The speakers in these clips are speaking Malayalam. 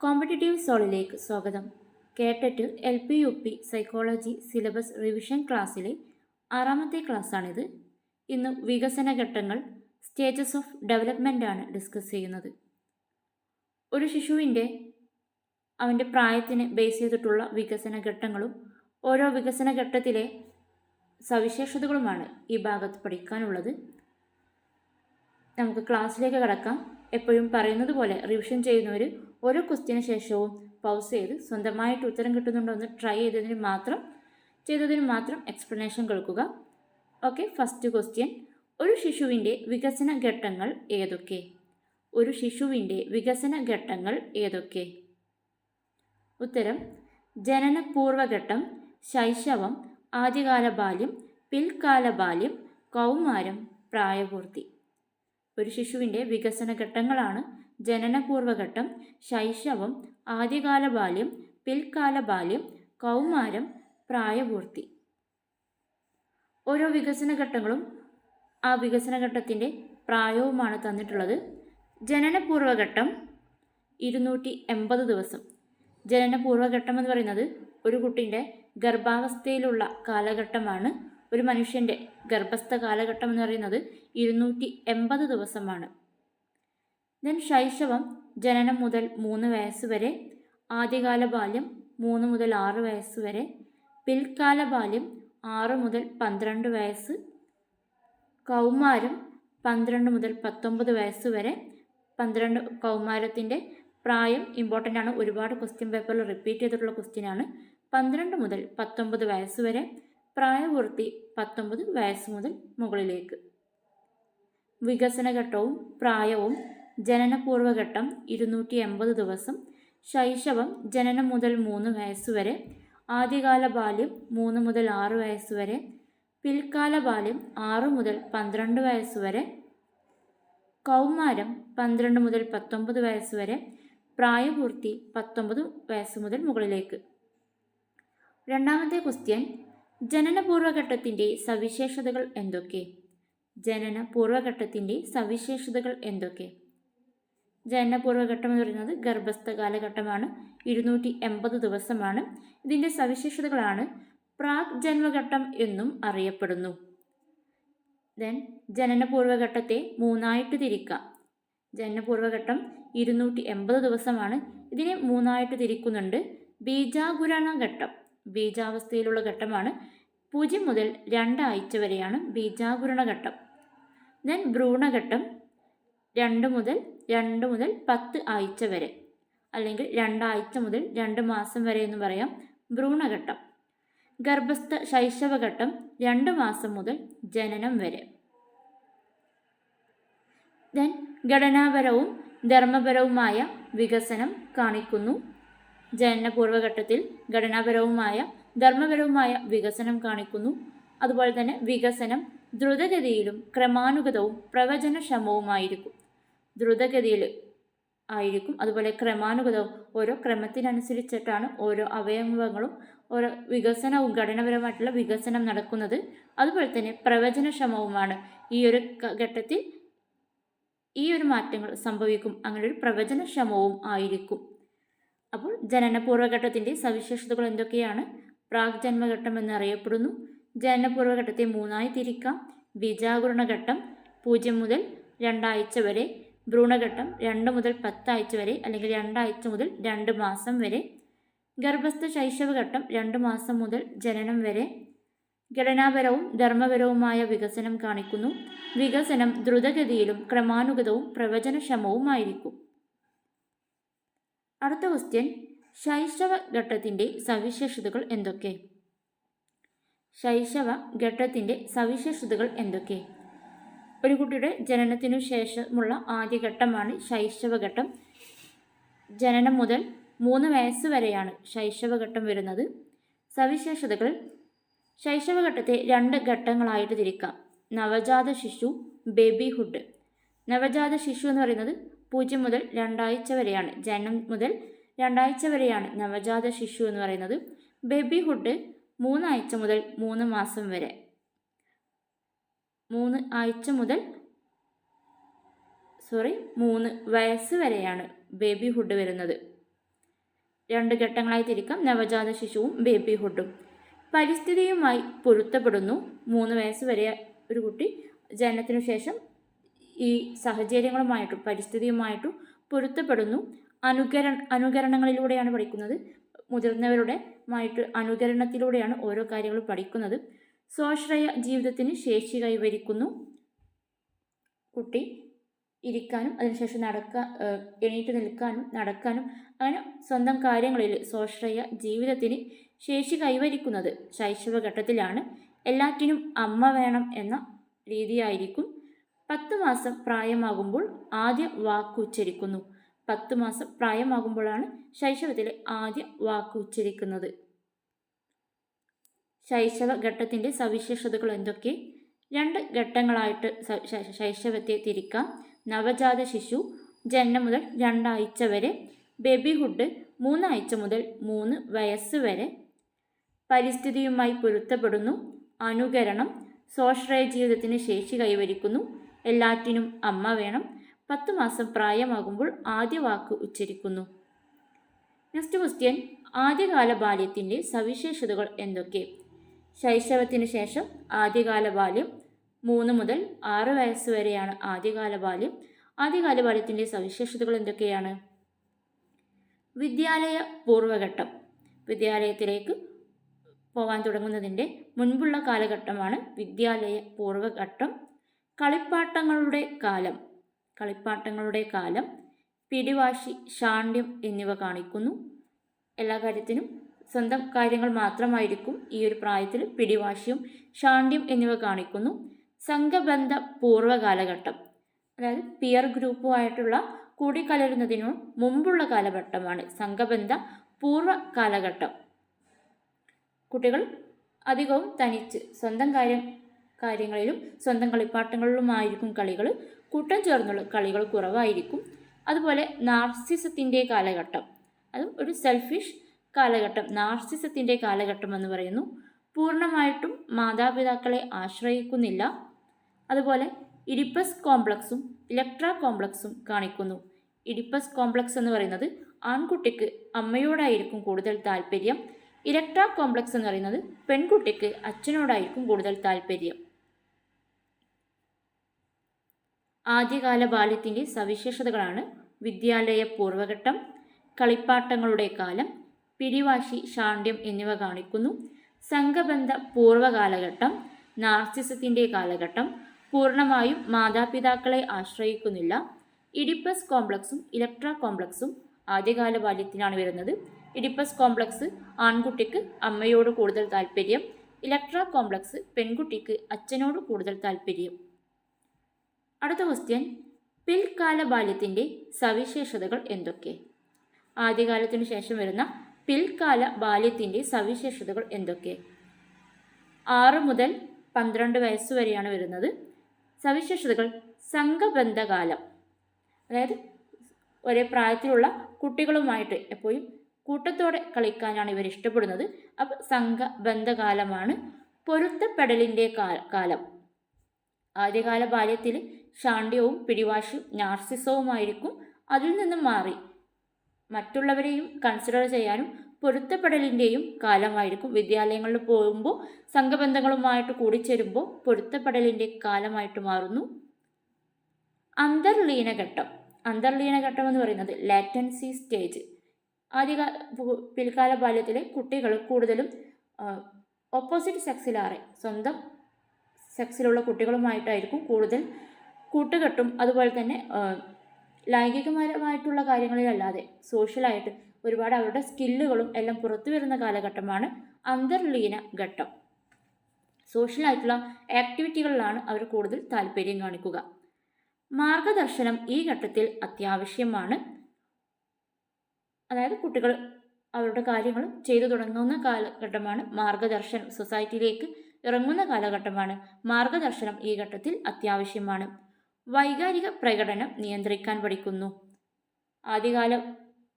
കോമ്പറ്റേറ്റീവ് സോളിലേക്ക് സ്വാഗതം. കേട്ടറ്റ് L P U P psychology syllabus revision ക്ലാസ്സിലെ ആറാമത്തെ ക്ലാസ്സാണിത്. ഇന്ന് വികസന ഘട്ടങ്ങൾ സ്റ്റേജസ് ഓഫ് ഡെവലപ്മെന്റ് ആണ് ഡിസ്കസ് ചെയ്യുന്നത്. ഒരു ശിശുവിന്റെ അവന്റെ പ്രായത്തിന് ബേസ് ചെയ്തിട്ടുള്ള വികസന ഘട്ടങ്ങളും ഓരോ വികസന ഘട്ടത്തിലെ സവിശേഷതകളുമാണ് ഈ ഭാഗത്ത് പഠിക്കാനുള്ളത്. നമുക്ക് ക്ലാസ്സിലേക്ക് കടക്കാം. എപ്പോഴും പറയുന്നത് പോലെ റിവിഷൻ ചെയ്യുന്നവർ ഓരോ ക്വസ്റ്റ്യന് ശേഷവും പൗസ് ചെയ്ത് സ്വന്തമായിട്ട് ഉത്തരം കിട്ടുന്നുണ്ടോ എന്ന് ട്രൈ ചെയ്തതിന് മാത്രം ചെയ്തതിന് മാത്രം എക്സ്പ്ലനേഷൻ കേൾക്കുക. ഓക്കെ ഫസ്റ്റ് ക്വസ്റ്റ്യൻ ഒരു ശിശുവിന്റെ വികസന ഘട്ടങ്ങൾ ഏതൊക്കെ? ഒരു ശിശുവിന്റെ വികസന ഘട്ടങ്ങൾ ഏതൊക്കെ? ഉത്തരം. ജനനപൂർവഘട്ടം ശൈശവം ആദ്യകാല ബാല്യം പിൽക്കാല ബാല്യം കൗമാരം പ്രായപൂർത്തി. ഒരു ശിശുവിന്റെ വികസന ഘട്ടങ്ങളാണ് ജനനപൂർവഘട്ടം ശൈശവം ആദ്യകാല ബാല്യം പിൽക്കാല ബാല്യം കൗമാരം പ്രായപൂർത്തി. ഓരോ വികസന ഘട്ടങ്ങളും ആ വികസന ഘട്ടത്തിന്റെ പ്രായവുമാണ് തന്നിട്ടുള്ളത്. ജനനപൂർവഘട്ടം ഇരുന്നൂറ്റി എൺപത് ദിവസം. ജനനപൂർവഘട്ടം എന്ന് പറയുന്നത് ഒരു കുട്ടിന്റെ ഗർഭാവസ്ഥയിലുള്ള കാലഘട്ടമാണ്. ഒരു മനുഷ്യന്റെ ഗർഭസ്ഥ കാലഘട്ടം എന്ന് പറയുന്നത് ഇരുന്നൂറ്റി എൺപത് ദിവസമാണ്. ദെൻ ശൈശവം ജനനം മുതൽ മൂന്ന് വയസ്സ് വരെ ആദ്യകാല ബാല്യം മൂന്ന് മുതൽ ആറ് വയസ്സ് വരെ പിൽക്കാല ബാല്യം ആറ് മുതൽ പന്ത്രണ്ട് വയസ്സ് കൗമാരം പന്ത്രണ്ട് മുതൽ പത്തൊമ്പത് വയസ്സ് വരെ. പന്ത്രണ്ട് കൗമാരത്തിന്റെ പ്രായം ഇമ്പോർട്ടന്റ് ആണ്. ഒരുപാട് ക്വസ്റ്റ്യൻ പേപ്പറിൽ റിപ്പീറ്റ് ചെയ്തിട്ടുള്ള ക്വസ്റ്റ്യൻ ആണ്. പന്ത്രണ്ട് മുതൽ പത്തൊമ്പത് വയസ്സ് വരെ പ്രായപൂർത്തി പത്തൊമ്പത് വയസ്സ് മുതൽ മുകളിലേക്ക്. വികസനഘട്ടവും പ്രായവും ജനനപൂർവഘട്ടം ഇരുന്നൂറ്റി എൺപത് ദിവസം ശൈശവം ജനനം മുതൽ മൂന്ന് വയസ്സ് വരെ ആദ്യകാല ബാല്യം മൂന്ന് മുതൽ ആറ് വയസ്സ് വരെ പിൽക്കാല ബാല്യം ആറ് മുതൽ പന്ത്രണ്ട് വയസ്സ് വരെ കൗമാരം പന്ത്രണ്ട് മുതൽ പത്തൊമ്പത് വയസ്സ് വരെ പ്രായപൂർത്തി പത്തൊമ്പത് വയസ്സ് മുതൽ മുകളിലേക്ക്. രണ്ടാമത്തെ ക്വസ്റ്റ്യൻ ജനനപൂർവഘട്ടത്തിന്റെ സവിശേഷതകൾ എന്തൊക്കെ? ജനന പൂർവഘട്ടത്തിന്റെ സവിശേഷതകൾ എന്തൊക്കെ? ജനനപൂർവഘട്ടം എന്ന് പറയുന്നത് ഗർഭസ്ഥ കാലഘട്ടമാണ്. ഇരുന്നൂറ്റി എൺപത് ദിവസമാണ്. ഇതിന്റെ സവിശേഷതകളാണ് പ്രാഗ് ജന്മഘട്ടം എന്നും അറിയപ്പെടുന്നു. ദെൻ ജനനപൂർവഘട്ടത്തെ മൂന്നായിട്ട് തിരിക്കാം. ജനനപൂർവഘട്ടം ഇരുന്നൂറ്റി എൺപത് ദിവസമാണ്. ഇതിനെ മൂന്നായിട്ട് തിരിക്കുന്നുണ്ട്. ബീജാകുരണ ഘട്ടം ബീജാവസ്ഥയിലുള്ള ഘട്ടമാണ്. പൂജ്യം മുതൽ രണ്ടാഴ്ച വരെയാണ് ബീജാകുരണ ഘട്ടം. ദെൻ ഭ്രൂണഘട്ടം രണ്ട് മുതൽ രണ്ട് മുതൽ പത്ത് ആഴ്ച വരെ അല്ലെങ്കിൽ രണ്ടാഴ്ച മുതൽ രണ്ട് മാസം വരെ എന്ന് പറയാം ഭ്രൂണഘട്ടം ഗർഭസ്ഥ ശൈശവഘട്ടം രണ്ട് മാസം മുതൽ ജനനം വരെ. ദെൻ ഘടനാപരവും ധർമ്മപരവുമായ വികസനം കാണിക്കുന്നു. ജനനപൂർവഘട്ടത്തിൽ ഘടനാപരവുമായ ധർമ്മപരവുമായ വികസനം കാണിക്കുന്നു. അതുപോലെ തന്നെ വികസനം ദ്രുതഗതിയിലും ക്രമാനുഗതവും പ്രവചനക്ഷമവുമായിരിക്കും. ദ്രുതഗതിയിൽ ആയിരിക്കും. അതുപോലെ ക്രമാനുഗതവും ഓരോ ക്രമത്തിനനുസരിച്ചിട്ടാണ് ഓരോ അവയവങ്ങളും ഓരോ വികസനവും ഘടനപരമായിട്ടുള്ള വികസനം നടക്കുന്നത്. അതുപോലെ തന്നെ പ്രവചനക്ഷമവുമാണ്. ഈ ഒരു ഘട്ടത്തിൽ ഈ ഒരു മാറ്റങ്ങൾ സംഭവിക്കും. അങ്ങനെ ഒരു പ്രവചനക്ഷമവും ആയിരിക്കും. അപ്പോൾ ജനനപൂർവഘട്ടത്തിന്റെ സവിശേഷതകൾ എന്തൊക്കെയാണ്? പ്രാഗ് ജന്മഘട്ടം എന്നറിയപ്പെടുന്നു. ജനനപൂർവഘട്ടത്തെ മൂന്നായി തിരിക്കാം. ബീജാകുരണഘട്ടം പൂജ്യം മുതൽ രണ്ടാഴ്ച വരെ ഭ്രൂണഘട്ടം രണ്ട് മുതൽ പത്താഴ്ച വരെ അല്ലെങ്കിൽ രണ്ടാഴ്ച മുതൽ രണ്ട് മാസം വരെ ഗർഭസ്ഥ ശൈശവഘട്ടം രണ്ട് മാസം മുതൽ ജനനം വരെ ഘടനാപരവും ധർമ്മപരവുമായ വികസനം കാണിക്കുന്നു. വികസനം ദ്രുതഗതിയിലും ക്രമാനുഗതവും പ്രവചനക്ഷമവുമായിരിക്കും. അടുത്ത ക്വസ്റ്റ്യൻ ശൈശവ ഘട്ടത്തിന്റെ സവിശേഷതകൾ എന്തൊക്കെ? ശൈശവ ഘട്ടത്തിന്റെ സവിശേഷതകൾ എന്തൊക്കെ? ഒരു കുട്ടിയുടെ ജനനത്തിനു ശേഷമുള്ള ആദ്യ ഘട്ടമാണ് ശൈശവഘട്ടം. ജനനം മുതൽ മൂന്ന് വയസ്സ് വരെയാണ് ശൈശവഘട്ടം വരുന്നത്. സവിശേഷതകൾ ശൈശവഘട്ടത്തെ രണ്ട് ഘട്ടങ്ങളായിട്ട് തിരിക്കാം. നവജാത ശിശു ബേബിഹുഡ് നവജാത ശിശു എന്ന് പറയുന്നത് പൂജ്യം മുതൽ രണ്ടാഴ്ച വരെയാണ്. ജനം മുതൽ രണ്ടാഴ്ച വരെയാണ് നവജാത ശിശു എന്ന് പറയുന്നത്. ബേബിഹുഡ് മൂന്നാഴ്ച മുതൽ മൂന്ന് മാസം വരെ. മൂന്ന് ആഴ്ച മുതൽ സോറി മൂന്ന് വയസ്സ് വരെയാണ് ബേബിഹുഡ് വരുന്നത്. രണ്ട് ഘട്ടങ്ങളായി തിരിക്കാം. നവജാത ശിശുവും ബേബിഹുഡും പരിസ്ഥിതിയുമായി പൊരുത്തപ്പെടുന്നു. മൂന്ന് വയസ്സ് വരെ ഒരു കുട്ടി ജനനത്തിനു ശേഷം ഈ സാഹചര്യങ്ങളുമായിട്ടും പരിസ്ഥിതിയുമായിട്ടും പൊരുത്തപ്പെടുന്നു. അനുകര അനുകരണങ്ങളിലൂടെയാണ് പഠിക്കുന്നത്. മുതിർന്നവരുടെ മായിട്ട് അനുകരണത്തിലൂടെയാണ് ഓരോ കാര്യങ്ങളും പഠിക്കുന്നത്. സ്വാശ്രയ ജീവിതത്തിന് ശേഷി കൈവരിക്കുന്നു. കുട്ടി ഇരിക്കാനും അതിനുശേഷം നടക്കാൻ എണീറ്റ് നിൽക്കാനും നടക്കാനും അങ്ങനെ സ്വന്തം കാര്യങ്ങളിൽ സ്വാശ്രയ ജീവിതത്തിന് ശേഷി കൈവരിക്കുന്നത് ശൈശവഘട്ടത്തിലാണ്. എല്ലാറ്റിനും അമ്മ വേണം എന്ന രീതിയായിരിക്കും. പത്ത് മാസം പ്രായമാകുമ്പോൾ ആദ്യ വാക്ക് ഉച്ചരിക്കുന്നു. പത്ത് മാസം പ്രായമാകുമ്പോഴാണ് ശൈശവത്തിലെ ആദ്യ വാക്ക് ഉച്ചരിക്കുന്നത്. ശൈശവ ഘട്ടത്തിന്റെ സവിശേഷതകൾ എന്തൊക്കെ? രണ്ട് ഘട്ടങ്ങളായിട്ട് ശൈശവത്തെ തിരിക്കാം. നവജാത ശിശു ജനനം മുതൽ രണ്ടാഴ്ച വരെ ബേബിഹുഡ് മൂന്നാഴ്ച മുതൽ മൂന്ന് വയസ്സ് വരെ പരിസ്ഥിതിയുമായി പൊരുത്തപ്പെടുന്നു അനുകരണം സ്വാശ്രയ ജീവിതത്തിന് ശേഷി കൈവരിക്കുന്നു എല്ലാറ്റിനും അമ്മ വേണം. പത്ത് മാസം പ്രായമാകുമ്പോൾ ആദ്യ വാക്ക് ഉച്ചരിക്കുന്നു. നെക്സ്റ്റ് ക്വസ്റ്റ്യൻ ആദ്യകാല ബാല്യത്തിന്റെ സവിശേഷതകൾ എന്തൊക്കെ? ശൈശവത്തിന് ശേഷം ആദ്യകാല ബാല്യം. മൂന്ന് മുതൽ ആറ് വയസ്സ് വരെയാണ് ആദ്യകാല ബാല്യം. ആദ്യകാല ബാല്യത്തിന്റെ സവിശേഷതകൾ എന്തൊക്കെയാണ്? വിദ്യാലയ പൂർവഘട്ടം. വിദ്യാലയത്തിലേക്ക് പോകാൻ തുടങ്ങുന്നതിന്റെ മുൻപുള്ള കാലഘട്ടമാണ് വിദ്യാലയ പൂർവഘട്ടം. കളിപ്പാട്ടങ്ങളുടെ കാലം. കളിപ്പാട്ടങ്ങളുടെ കാലം പിടിവാശി ശാണ്ഡ്യം എന്നിവ കാണിക്കുന്നു. എല്ലാ കാര്യത്തിനും സ്വന്തം കാര്യങ്ങൾ മാത്രമായിരിക്കും ഈ ഒരു പ്രായത്തിൽ പിടിവാശിയും ശാണ്ഡ്യം എന്നിവ കാണിക്കുന്നു. സംഘബന്ധ പൂർവ കാലഘട്ടം അതായത് പിയർ ഗ്രൂപ്പുമായിട്ടുള്ള കൂടിക്കലരുന്നതിനു മുമ്പുള്ള കാലഘട്ടമാണ് സംഘബന്ധ പൂർവ കാലഘട്ടം. കുട്ടികൾ അധികവും തനിച്ച് സ്വന്തം കാര്യം കാര്യങ്ങളിലും സ്വന്തം കളിപ്പാട്ടങ്ങളിലുമായിരിക്കും കളികൾ കൂട്ടം ചേർന്നുള്ള കളികൾ കുറവായിരിക്കും. അതുപോലെ നാർസിസത്തിന്റെ കാലഘട്ടം. അതും ഒരു സെൽഫിഷ് കാലഘട്ടം. നാർസിസത്തിന്റെ കാലഘട്ടം എന്ന് പറയുന്നു. പൂർണമായിട്ടും മാതാപിതാക്കളെ ആശ്രയിക്കുന്നില്ല. അതുപോലെ ഇഡിപ്പസ് കോംപ്ലക്സും ഇലക്ട്ര കോംപ്ലക്സും കാണിക്കുന്നു. ഇഡിപ്പസ് കോംപ്ലക്സ് എന്ന് പറയുന്നത് ആൺകുട്ടിക്ക് അമ്മയോടായിരിക്കും കൂടുതൽ താല്പര്യം. ഇലക്ട്ര കോംപ്ലക്സ് എന്ന് പറയുന്നത് പെൺകുട്ടിക്ക് അച്ഛനോടായിരിക്കും കൂടുതൽ താല്പര്യം. ആദ്യകാല ബാല്യത്തിന്റെ സവിശേഷതകളാണ് വിദ്യാലയ പൂർവഘട്ടം കളിപ്പാട്ടങ്ങളുടെ കാലം പിടിവാശി ശാണ്ഡ്യം എന്നിവ കാണിക്കുന്നു. സംഘബന്ധ പൂർവകാലഘട്ടം നാർസിസത്തിന്റെ കാലഘട്ടം പൂർണമായും മാതാപിതാക്കളെ ആശ്രയിക്കുന്നില്ല. ഇഡിപ്പസ് കോംപ്ലക്സും ഇലക്ട്ര കോംപ്ലക്സും ആദ്യകാല ബാല്യത്തിനാണ് വരുന്നത്. ഇഡിപ്പസ് കോംപ്ലക്സ് ആൺകുട്ടിക്ക് അമ്മയോട് കൂടുതൽ താല്പര്യം ഇലക്ട്ര കോംപ്ലക്സ് പെൺകുട്ടിക്ക് അച്ഛനോട് കൂടുതൽ താല്പര്യം അടുത്ത ക്വസ്റ്റ്യൻ പിൽക്കാല ബാല്യത്തിന്റെ സവിശേഷതകൾ എന്തൊക്കെ? ആദ്യകാലത്തിനു ശേഷം വരുന്ന പിൽക്കാല ബാല്യത്തിന്റെ സവിശേഷതകൾ എന്തൊക്കെ? ആറ് മുതൽ പന്ത്രണ്ട് വയസ്സ് വരെയാണ് വരുന്നത്. സവിശേഷതകൾ സംഘബന്ധകാലം. അതായത് ഒരേ പ്രായത്തിലുള്ള കുട്ടികളുമായിട്ട് എപ്പോഴും കൂട്ടത്തോടെ കളിക്കാനാണ് ഇവർ ഇഷ്ടപ്പെടുന്നത്. അപ്പോൾ സംഘബന്ധകാലമാണ് പൊരുത്തപ്പെടലിന്റെ കാലം ആദ്യകാല ബാല്യത്തിൽ ശാണ്ഡ്യവും പിടിവാശും നാർസിസവുമായിരിക്കും അതിൽ നിന്നും മാറി. മറ്റുള്ളവരെയും കൺസിഡർ ചെയ്യാനും പൊരുത്തപ്പെടലിന്റെയും കാലമായിരിക്കും വിദ്യാലയങ്ങളിൽ പോകുമ്പോൾ സംഘബന്ധങ്ങളുമായിട്ട് കൂടിച്ചേരുമ്പോൾ പൊരുത്തപ്പെടലിന്റെ കാലമായിട്ട് മാറുന്നു. അന്തർലീനഘട്ടം അന്തർലീനഘട്ടം എന്ന് പറയുന്നത് ലാറ്റൻസി സ്റ്റേജ്. ആദ്യ പിൽക്കാല ബാല്യത്തിലെ കുട്ടികൾ കൂടുതലും ഓപ്പോസിറ്റ് സെക്സിലാറെ സ്വന്തം സെക്സിലുള്ള കുട്ടികളുമായിട്ടായിരിക്കും കൂടുതൽ കൂട്ടുകെട്ടും. അതുപോലെ തന്നെ ലൈംഗികപരമായിട്ടുള്ള കാര്യങ്ങളിലല്ലാതെ സോഷ്യലായിട്ട് ഒരുപാട് അവരുടെ സ്കില്ലുകളും എല്ലാം പുറത്തു വരുന്ന കാലഘട്ടമാണ് അന്തർലീന ഘട്ടം. സോഷ്യലായിട്ടുള്ള ആക്ടിവിറ്റികളിലാണ് അവർ കൂടുതൽ താല്പര്യം കാണിക്കുക. മാർഗദർശനം ഈ ഘട്ടത്തിൽ അത്യാവശ്യമാണ്. അതായത് കുട്ടികൾ അവരുടെ കാര്യങ്ങൾ ചെയ്തു തുടങ്ങുന്ന കാലഘട്ടമാണ് മാർഗദർശനം. സൊസൈറ്റിയിലേക്ക് ഇറങ്ങുന്ന കാലഘട്ടമാണ് മാർഗദർശനം ഈ ഘട്ടത്തിൽ അത്യാവശ്യമാണ്. വൈകാരിക പ്രകടനം നിയന്ത്രിക്കാൻ പഠിക്കുന്നു. ആദ്യകാലം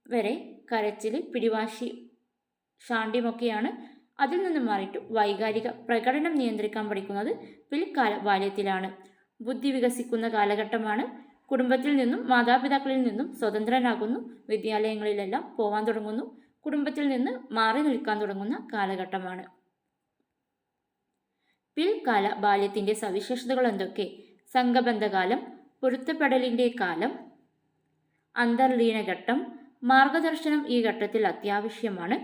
വരെ കരച്ചിൽ പിടിവാശി ശാണ്ഡ്യമൊക്കെയാണ് അതിൽ നിന്നും മാറിയിട്ട് വൈകാരിക പ്രകടനം നിയന്ത്രിക്കാൻ പഠിക്കുന്നത് പിൽക്കാല ബാല്യത്തിലാണ്. ബുദ്ധി വികസിക്കുന്ന കാലഘട്ടമാണ് കുടുംബത്തിൽ നിന്നും മാതാപിതാക്കളിൽ നിന്നും സ്വതന്ത്രനാകുന്നു വിദ്യാലയങ്ങളിലെല്ലാം പോവാൻ തുടങ്ങുന്നു കുടുംബത്തിൽ നിന്ന് മാറി നിൽക്കാൻ തുടങ്ങുന്ന കാലഘട്ടമാണ്. പിൽക്കാല ബാല്യത്തിന്റെ സവിശേഷതകൾ എന്തൊക്കെ? സംഘബന്ധകാലം പൊരുത്തപ്പെടലിന്റെ കാലം അന്തർലീനഘട്ടം മാർഗദർശനം ഈ ഘട്ടത്തിൽ അത്യാവശ്യമാണ്.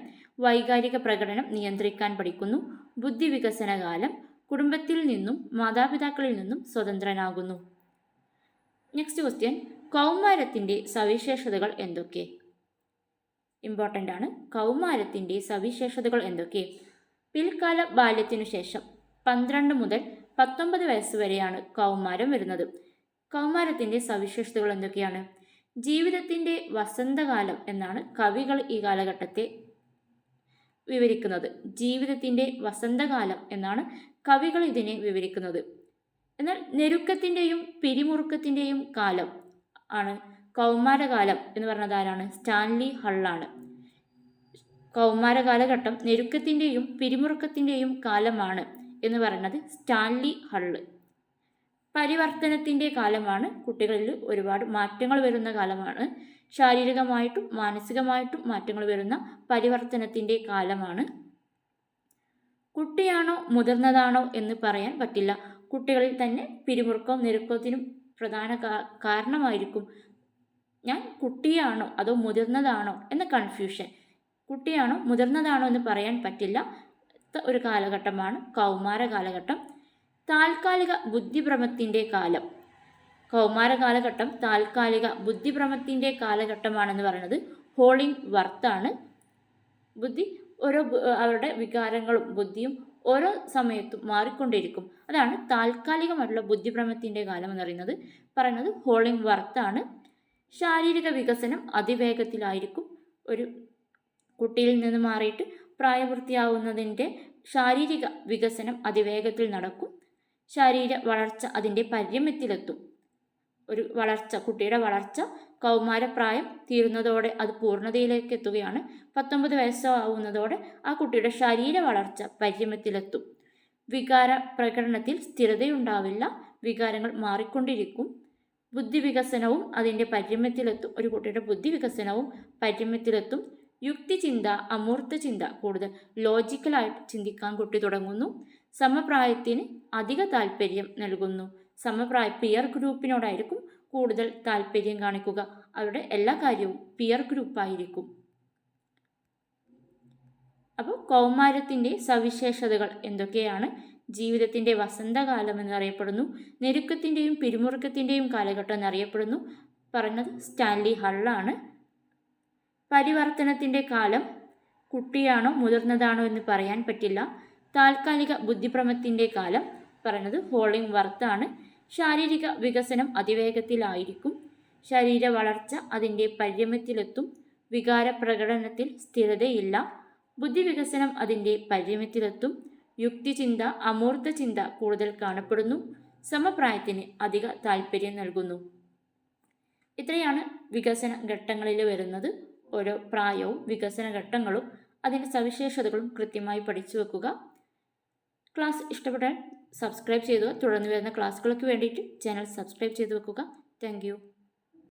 വൈകാരിക പ്രകടനം നിയന്ത്രിക്കാൻ പഠിക്കുന്നു. ബുദ്ധി വികസനകാലം കുടുംബത്തിൽ നിന്നും മാതാപിതാക്കളിൽ നിന്നും സ്വതന്ത്രനാകുന്നു. നെക്സ്റ്റ് ക്വസ്റ്റ്യൻ കൗമാരത്തിന്റെ സവിശേഷതകൾ എന്തൊക്കെ? ഇമ്പോർട്ടന്റ് ആണ്. കൗമാരത്തിന്റെ സവിശേഷതകൾ എന്തൊക്കെ? പിൽക്കാല ബാല്യത്തിനു ശേഷം പന്ത്രണ്ട് മുതൽ പത്തൊമ്പത് വയസ്സ് വരെയാണ് കൗമാരം വരുന്നത്. കൗമാരത്തിന്റെ സവിശേഷതകൾ എന്തൊക്കെയാണ്? ജീവിതത്തിന്റെ വസന്തകാലം എന്നാണ് കവികൾ ഈ കാലഘട്ടത്തെ വിവരിക്കുന്നത്. ജീവിതത്തിന്റെ വസന്തകാലം എന്നാണ് കവികൾ ഇതിനെ വിവരിക്കുന്നത്. എന്നാൽ ഞെരുക്കത്തിന്റെയും പിരിമുറുക്കത്തിന്റെയും കാലം ആണ് കൗമാരകാലം എന്ന് പറഞ്ഞത് ആരാണ്? സ്റ്റാൻലി ഹള്ളാണ്. കൗമാര കാലഘട്ടം ഞെരുക്കത്തിന്റെയും പിരിമുറുക്കത്തിന്റെയും കാലമാണ്. എന്ന് പറയുന്നത് സ്റ്റാൻലി ഹള്ള് പരിവർത്തനത്തിന്റെ കാലമാണ്. കുട്ടികളിൽ ഒരുപാട് മാറ്റങ്ങൾ വരുന്ന കാലമാണ്. ശാരീരികമായിട്ടും മാനസികമായിട്ടും മാറ്റങ്ങൾ വരുന്ന പരിവർത്തനത്തിന്റെ കാലമാണ്. കുട്ടിയാണോ മുതിർന്നതാണോ എന്ന് പറയാൻ പറ്റില്ല. കുട്ടികളിൽ തന്നെ പിരിമുറുക്കവും നിരക്കത്തിനും പ്രധാന കാരണമായിരിക്കും. ഞാൻ കുട്ടിയാണോ അതോ മുതിർന്നതാണോ എന്ന കൺഫ്യൂഷൻ കുട്ടിയാണോ മുതിർന്നതാണോ എന്ന് പറയാൻ പറ്റില്ല. ഒരു കാലഘട്ടമാണ് കൗമാര കാലഘട്ടം. താൽക്കാലിക ബുദ്ധിഭ്രമത്തിന്റെ കാലം. കൗമാര കാലഘട്ടം താൽക്കാലിക ബുദ്ധിഭ്രമത്തിന്റെ കാലഘട്ടമാണെന്ന് പറയുന്നത് ഹോളിംഗ് വർത്താണ്. ബുദ്ധി ഓരോ അവരുടെ വികാരങ്ങളും ബുദ്ധിയും ഓരോ സമയത്തും മാറിക്കൊണ്ടിരിക്കും. അതാണ് താൽക്കാലികമായിട്ടുള്ള ബുദ്ധിഭ്രമത്തിന്റെ കാലം എന്ന് പറയുന്നത്. പറയുന്നത് ഹോളിംഗ് വർത്താണ്. ശാരീരിക വികസനം അതിവേഗത്തിലായിരിക്കും. ഒരു കുട്ടിയിൽ നിന്ന് മാറിയിട്ട് പ്രായപൂർത്തിയാവുന്നതിന്റെ ശാരീരിക വികസനം അതിവേഗത്തിൽ നടക്കും. ശാരീര വളർച്ച അതിന്റെ പരിമിതിയിലെത്തും. ഒരു വളർച്ച കുട്ടിയുടെ വളർച്ച കൗമാരപ്രായം തീരുന്നതോടെ അത് പൂർണതയിലേക്ക് എത്തുകയാണ് പത്തൊമ്പത് വയസ്സാവുന്നതോടെ ആ കുട്ടിയുടെ ശരീര വളർച്ച പരിമിതിയിലെത്തും. വികാര പ്രകടനത്തിൽ സ്ഥിരതയുണ്ടാവില്ല. വികാരങ്ങൾ മാറിക്കൊണ്ടിരിക്കും. ബുദ്ധി വികസനവും അതിന്റെ പരിമിതിയിലെത്തും. ഒരു കുട്ടിയുടെ ബുദ്ധി വികസനവും പര്യമ്യത്തിലെത്തും യുക്തിചിന്ത അമൂർത്ത ചിന്ത കൂടുതൽ ലോജിക്കലായിട്ട് ചിന്തിക്കാൻ കുട്ടി തുടങ്ങുന്നു. സമപ്രായത്തിന് അധിക താല്പര്യം നൽകുന്നു. സമപ്രായ പിയർ ഗ്രൂപ്പിനോടായിരിക്കും കൂടുതൽ താല്പര്യം കാണിക്കുക. അവരുടെ എല്ലാ കാര്യവും പിയർ ഗ്രൂപ്പായിരിക്കും അപ്പോൾ കൗമാരത്തിന്റെ സവിശേഷതകൾ എന്തൊക്കെയാണ്? ജീവിതത്തിന്റെ വസന്തകാലം എന്നറിയപ്പെടുന്നു. ഞെരുക്കത്തിന്റെയും പിരിമുറുക്കത്തിന്റെയും കാലഘട്ടം എന്നറിയപ്പെടുന്നു. പറഞ്ഞത് സ്റ്റാൻലി ഹള്ളാണ്. പരിവർത്തനത്തിന്റെ കാലം കുട്ടിയാണോ മുതിർന്നതാണോ എന്ന് പറയാൻ പറ്റില്ല. താൽക്കാലിക ബുദ്ധിഭ്രമത്തിന്റെ കാലം പറയുന്നത് ഹോളിംഗ് വർത്താണ് ശാരീരിക വികസനം അതിവേഗത്തിലായിരിക്കും. ശരീര വളർച്ച അതിന്റെ പര്യമ്യത്തിലെത്തും വികാര പ്രകടനത്തിൽ സ്ഥിരതയില്ല. ബുദ്ധിവികസനം അതിന്റെ പര്യമ്യത്തിലെത്തും യുക്തിചിന്ത അമൂർത്ത ചിന്ത കൂടുതൽ കാണപ്പെടുന്നു. സമപ്രായത്തിന് അധിക താല്പര്യം നൽകുന്നു. ഇത്രയാണ് വികസന ഘട്ടങ്ങളിൽ വരുന്നത്. ഓരോ പ്രായവും വികസന ഘട്ടങ്ങളും അതിന്റെ സവിശേഷതകളും കൃത്യമായി പഠിച്ചു വെക്കുക. ക്ലാസ് ഇഷ്ടപ്പെട്ടാൽ സബ്സ്ക്രൈബ് ചെയ്തു തുടർന്ന് വരുന്ന ക്ലാസ്സുകൾക്ക് വേണ്ടിയിട്ട് ചാനൽ സബ്സ്ക്രൈബ് ചെയ്ത് വെക്കുക. താങ്ക്